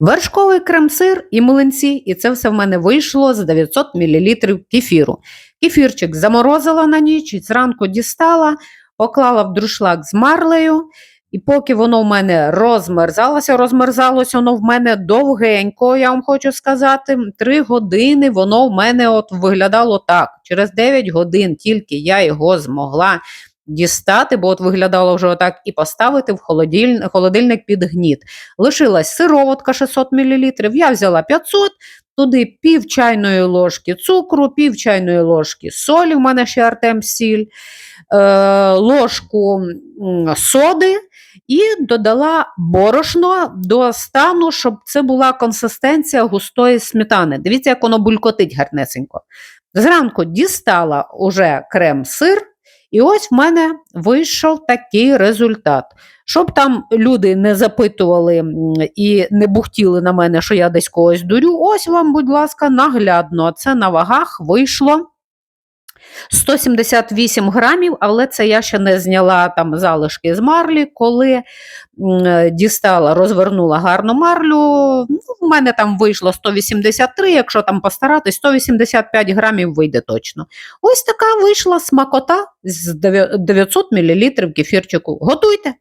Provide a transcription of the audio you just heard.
вершковий крем-сир і млинці, і це все в мене вийшло з 900 мл кефіру. Кефірчик заморозила на ніч, і зранку дістала, поклала в друшлак з марлею. І поки воно в мене розмерзалося, розмерзалося воно в мене довгенько, я вам хочу сказати. Три години воно в мене от виглядало так. Через 9 годин тільки я його змогла дістати, бо от виглядало вже отак, і поставити в холодильник, холодильник під гніт. Лишилась сироватка 600 мл, я взяла 500, туди пів чайної ложки цукру, пів чайної ложки солі, в мене ще Артем сіль, е, ложку соди і додала борошно до стану, щоб це була консистенція густої сметани. Дивіться, як воно булькотить гарнесенько. Зранку дістала уже крем-сир, і ось в мене вийшов такий результат. Щоб там люди не запитували і не бухтіли на мене, що я десь когось дурю, ось вам, будь ласка, наглядно. Це на вагах вийшло 178 грамів, але це я ще не зняла там залишки з марлі, коли дістала, розвернула гарну марлю. Ну, в мене там вийшло 183, якщо там постаратись, 185 грамів вийде точно. Ось така вийшла смакота з 900 мл кефірчику. Готуйте!